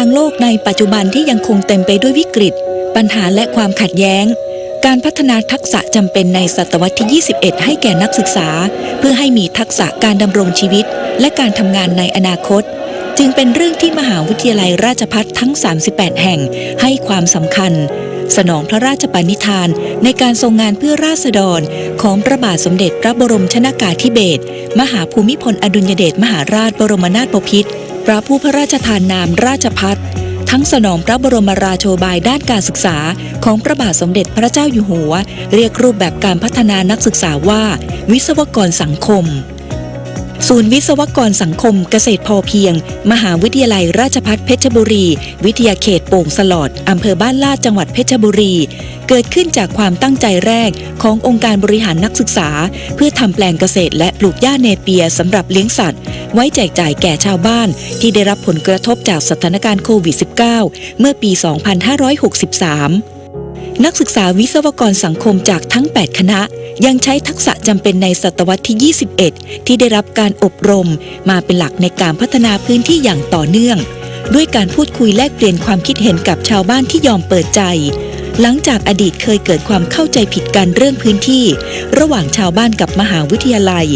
างโลกในปัจจุบันที่ยังคงเต็มไปด้วยวิกฤต ปัญหาและความขัดแย้ง การพัฒนาทักษะจำเป็นในศตวรรษที่ 21 ให้แก่นักศึกษา เพื่อให้มีทักษะการดำรงชีวิต และการทำงานในอนาคต จึงเป็นเรื่องที่มหาวิทยาลัยราชภัฏทั้ง 38 แห่งให้ความสำคัญ สนองพระราชปณิธานในการทรงงานเพื่อราษฎร ของพระบาทสมเด็จพระบรมชนากาธิเบศรมหาภูมิพลอดุลยเดชมหาราชบรมนาถบพิตร พระผู้พระราชทานนามราชพัฒทั้งสนองพระบรมราโชบายด้านการศึกษาของพระบาทสมเด็จพระเจ้าอยู่หัว เรียกรูปแบบการพัฒนานักศึกษาว่า วิศวกรสังคม ศูนย์วิศวกรสังคมเกษตรพอเพียง มหาวิทยาลัยราชภัฏเพชรบุรี วิทยาเขตโป่งสลอดอำเภอบ้านลาดจังหวัดเพชรบุรี เกิดขึ้นจากความตั้งใจแรกขององค์การบริหารนักศึกษา เพื่อทำแปลงเกษตรและปลูกหญ้าเนเปียสำหรับเลี้ยงสัตว์ ไว้แจกจ่ายแก่ชาวบ้านที่ได้รับผลกระทบจากสถานการณ์โควิด -19 เมื่อปี 2563 นักศึกษาวิศวกรสังคมจากทั้ง 8 คณะ ยังใช้ทักษะจำเป็นในศตวรรษที่ 21 ที่ได้รับการอบรม มาเป็นหลักในการพัฒนาพื้นที่อย่างต่อเนื่อง ด้วยการพูดคุยแลกเปลี่ยนความคิดเห็นกับชาวบ้านที่ยอมเปิดใจ หลังจากอดีตเคยเกิดความเข้าใจผิดกันเรื่องพื้นที่ ระหว่างชาวบ้านกับมหาวิทยาลัย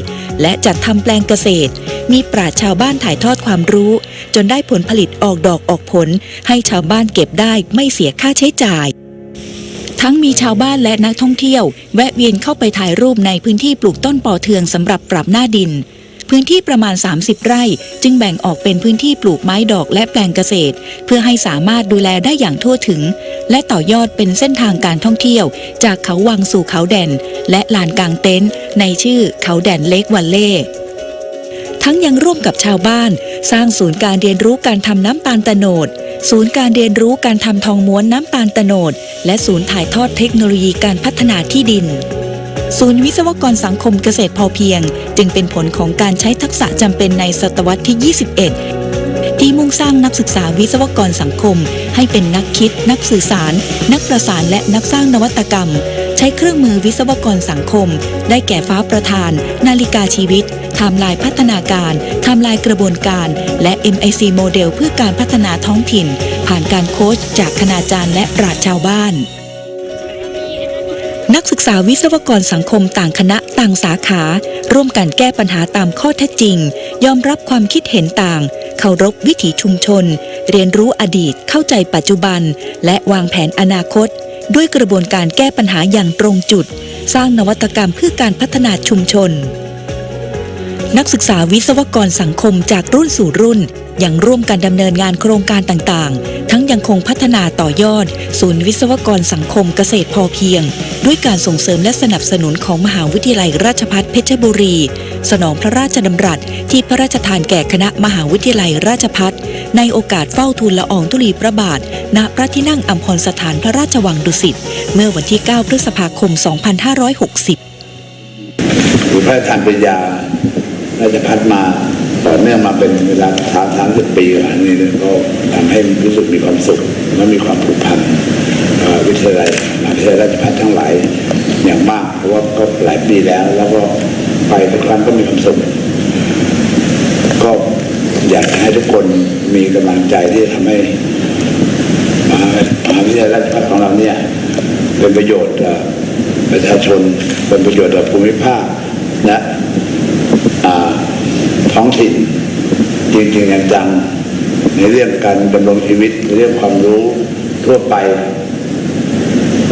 และจัดทำแปลงเกษตร มีปราชชาวบ้านถ่ายทอดความรู้ จนได้ผลผลิตออกดอกออกผล ให้ชาวบ้านเก็บได้ไม่เสียค่าใช้จ่าย ทั้งมีชาวบ้านและนักท่องเที่ยว แวะเวียนเข้าไปถ่ายรูปในพื้นที่ปลูกต้นปอเทืองสำหรับปรับหน้าดิน พื้นที่ประมาณ 30 ไร่ จึงแบ่งออกเป็นพื้นที่ปลูกไม้ดอกและแปลงเกษตร เพื่อให้สามารถดูแลได้อย่างทั่วถึง และต่อยอดเป็นเส้นทางการท่องเที่ยว จากเขาวังสู่เขาแดน และลานกลางเต็นท์ในชื่อเขาแดนเล็กวันเล่ทั้งยังร่วมกับชาวบ้าน สร้างศูนย์การเรียนรู้การทำน้ำตาลตะโนด ศูนย์การเรียนรู้การทำทองม้วนน้ำตาลตะโนด และศูนย์ถ่ายทอดเทคโนโลยีการพัฒนาที่ดิน ศูนย์วิศวกรสังคมเกษตรพอเพียง จึงเป็นผลของการใช้ทักษะจำเป็นในศตวรรษที่ 21 ที่มุ่งสร้างนักศึกษาวิศวกรสังคม ให้เป็นนักคิด นักสื่อสาร นักประสานและนักสร้างนวัตกรรม ใช้เครื่องมือวิศวกรสังคม ได้แก่ฟ้าประธาน นาฬิกาชีวิตไทม์ไลน์พัฒนาการไทม์ไลน์กระบวนการ และ MIC โมเดลเพื่อการพัฒนาท้องถิ่น ผ่านการโค้ชจากคณาจารย์และปราชชาวบ้านนักศึกษาวิศวกรสังคมต่างคณะต่างสาขา ร่วมกันแก้ปัญหาตามข้อเท็จจริง ยอมรับความคิดเห็นต่าง เคารพวิถีชุมชน เรียนรู้อดีตเข้าใจปัจจุบัน และวางแผนอนาคต ด้วยกระบวนการแก้ปัญหาอย่างตรงจุด สร้างนวัตกรรมเพื่อการพัฒนาชุมชน นักศึกษาวิศวกรสังคมจากรุ่นสู่รุ่นยังร่วมกันดำเนินงานโครงการต่างๆ ทั้งยังคงพัฒนาต่อยอด ศูนย์วิศวกรสังคมเกษตรพอเพียง ด้วยการส่งเสริมและสนับสนุนของมหาวิทยาลัยราชภัฏเพชรบุรี สนองพระราชดำรัสที่พระราชทานแก่คณะมหาวิทยาลัยราชภัฏ ในโอกาสเฝ้าทูลละอองธุลีพระบาท ณพระที่นั่งอัมพรสถานพระราชวังดุสิตเมื่อวันที่ 9 พฤษภาคม 2560หรือพระราชทานปริญญาราชพัฒมาต่อเนื่องมาเป็นเวลาสามสามสิบปีอันนี้ก็ทำให้รู้สึกมีความสุขและมีความผูกพันวิทยาลัยมหาวิทยาลัยราชพัฒทั้งหลายอย่างมากเพราะว่าก็หลายปีแล้ว แล้วก็ไปทุกครั้งก็มีความสุขก็ อยากให้ทุกคนมีกำลังใจที่ทำให้มหามหาวิทยาลัยราชภัฏของเราเนี่ยเป็นประโยชน์ต่อประชาชนเป็นประโยชน์ต่อภูมิภาคและท้องถิ่นจริงๆอย่างจังในเรื่องการดำรงชีวิตในเรื่องความรู้ทั่วไป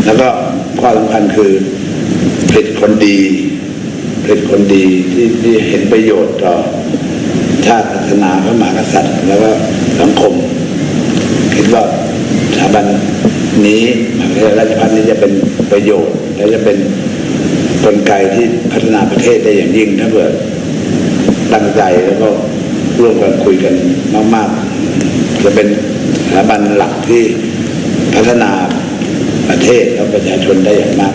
แล้วก็ข้อสำคัญคือผลิตคนดีผลิตคนดีที่ที่เห็นประโยชน์ต่อ ชาติศาสนาพระมหากษัตริย์ แล้วก็สังคม คิดว่าสถาบันนี้มหาวิทยาลัยราชภัฏนี้จะเป็นประโยชน์ และจะเป็นกลไกที่พัฒนาประเทศได้อย่างยิ่งถ้าเกิดตั้งใจแล้วก็ร่วมกันคุยกันมาก ๆ จะเป็นสถาบันหลักที่พัฒนาประเทศและประชาชนได้อย่างมาก